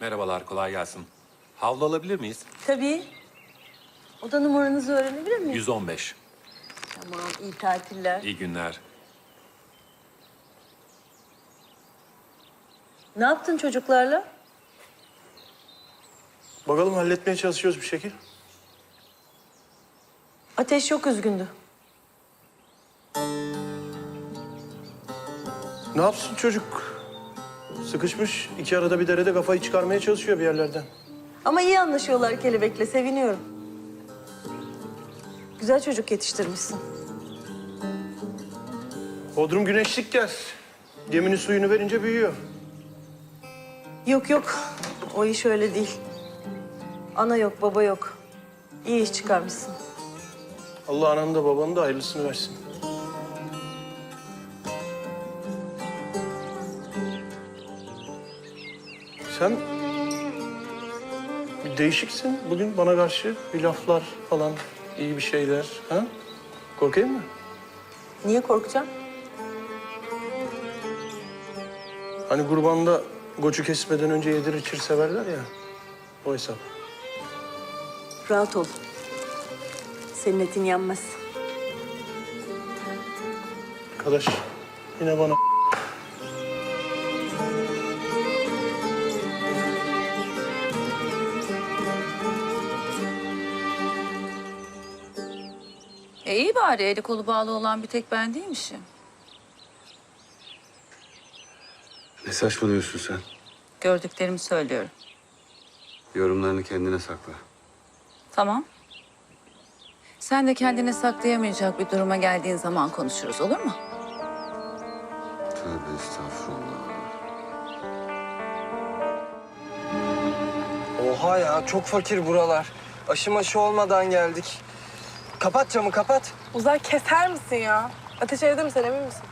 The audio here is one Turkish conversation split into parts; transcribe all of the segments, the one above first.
Merhabalar, kolay gelsin. Havlu alabilir miyiz? Tabii. Oda numaranızı öğrenebilir miyim? 115. Tamam, iyi tatiller. İyi günler. Ne yaptın çocuklarla? Bakalım halletmeye çalışıyoruz bir şekil. Ateş çok üzgündü. Ne yapsın çocuk? Sıkışmış. iki arada bir derede kafayı çıkarmaya çalışıyor bir yerlerden. Ama iyi anlaşıyorlar kelebekle, seviniyorum. Güzel çocuk yetiştirmişsin. Bodrum güneşlik gel. Geminin suyunu verince büyüyor. Yok yok, o iş öyle değil. Ana yok, baba yok. İyi iş çıkarmışsın. Allah ananı da babanı da hayırlısını versin. Sen bir değişiksin bugün bana karşı. Bir laflar falan, iyi bir şeyler. Ha? Korkayım mı? Niye korkacağım? Hani kurbanda goçu kesmeden önce yedir içir severler ya. O hesap. Rahat ol. Senin etin yenmez. Arkadaş yine bana bari eli kolu bağlı olan bir tek ben değilmişim. Ne saçmalıyorsun sen? Gördüklerimi söylüyorum. Yorumlarını kendine sakla. Tamam. Sen de kendine saklayamayacak bir duruma geldiğin zaman konuşuruz olur mu? Tövbe estağfurullah. Oha ya çok fakir buralar. Aşı maşı olmadan geldik. Kapat camı kapat. Uzay keser misin ya? Ateş evde misin emin misin?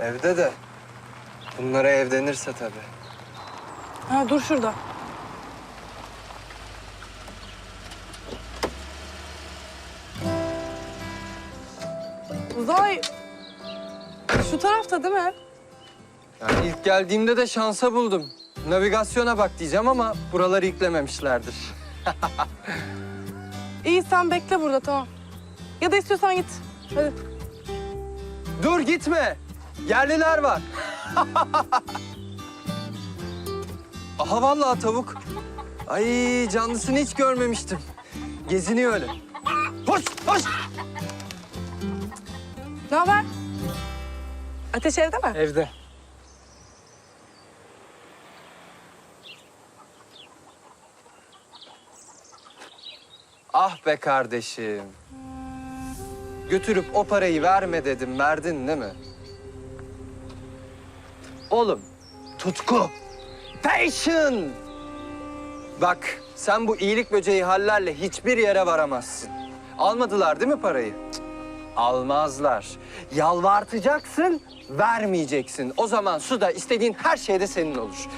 Evde de. Bunlara evlenirse tabii. Ha dur şurada. Uzay şu tarafta değil mi? Yani ilk geldiğimde de şansa buldum. Navigasyona bak diyeceğim ama buraları yüklememişlerdir. İyi sen bekle burada tamam. Ya da istiyorsan git. Hadi. Dur gitme. Yerliler var. Aha vallahi tavuk. Ay canlısını hiç görmemiştim. Geziniyor öyle. Hoş hoş. Ne haber? Ateş evde mi? Evde. Ah be kardeşim. Götürüp o parayı verme dedim. Verdin değil mi? Oğlum, tutku. Passion. Bak, sen bu iyilik böceği hallerle hiçbir yere varamazsın. Almadılar değil mi parayı? Almazlar. Yalvartacaksın, vermeyeceksin. O zaman suda istediğin her şeyde senin olur.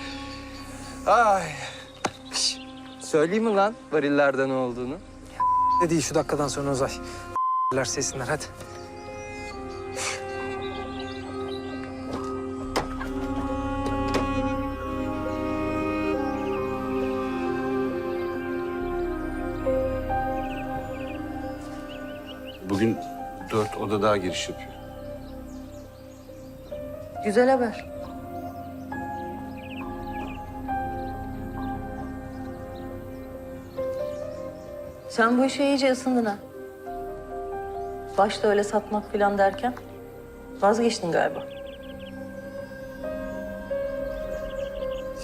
Ay. Şş, Söyleyeyim mi lan varillerde ne olduğunu? Ne değil şu dakikadan sonra Uzay. Ler sesinler hadi. Bugün dört oda daha giriş yapıyor. Güzel haber. Sen bu işe iyice ısındın ha. Başta öyle satmak falan derken vazgeçtin galiba.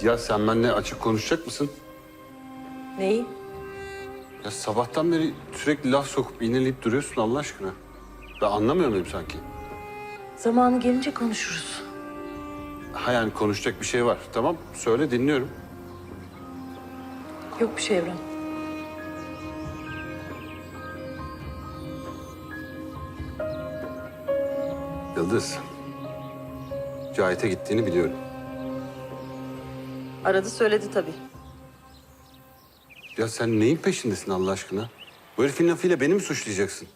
Ya sen benimle açık konuşacak mısın? Neyi? Ya sabahtan beri sürekli laf sokup iğneleyip duruyorsun Allah aşkına. Ben anlamıyor muyum sanki? Zamanı gelince konuşuruz. Ha yani konuşacak bir şey var. Tamam söyle dinliyorum. Yok bir şey Evren. Yıldız. Cahit'e gittiğini biliyorum. Aradı söyledi tabii. Ya sen neyin peşindesin Allah aşkına? Bu herifin lafıyla beni mi suçlayacaksın?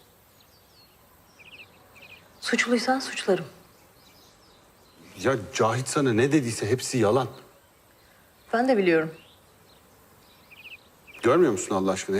Suçluysan suçlarım. Ya Cahit sana ne dediyse hepsi yalan. Ben de biliyorum. Görmüyor musun Allah aşkına?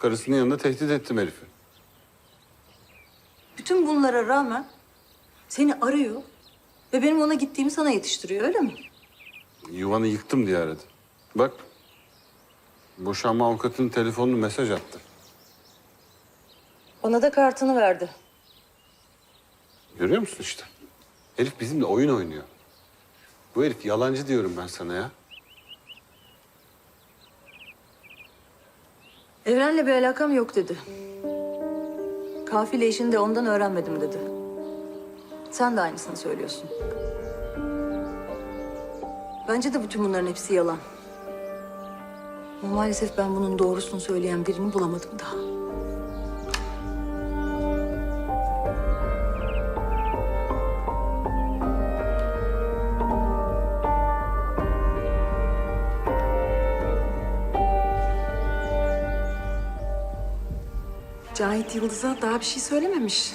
Karısının yanında tehdit ettim herifi. Bütün bunlara rağmen seni arıyor ve benim ona gittiğimi sana yetiştiriyor öyle mi? Yuvanı yıktım diye aradı. Bak. Boşanma avukatının telefonunu mesaj attı. Bana da kartını verdi. Görüyor musun işte? Herif bizimle oyun oynuyor. Bu herif yalancı diyorum ben sana ya. Evren'le bir alakam yok dedi. Kafile işini de ondan öğrenmedim dedi. Sen de aynısını söylüyorsun. Bence de bütün bunların hepsi yalan. Ama maalesef ben bunun doğrusunu söyleyen birini bulamadım daha. Cahit Yıldız'a daha bir şey söylememiş.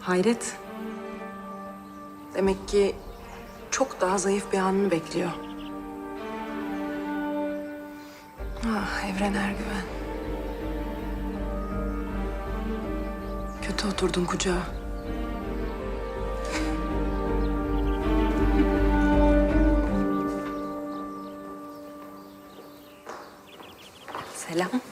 Hayret. Demek ki çok daha zayıf bir anını bekliyor. Ah Evren Ergüven. Kötü oturdun kucağa. Selam.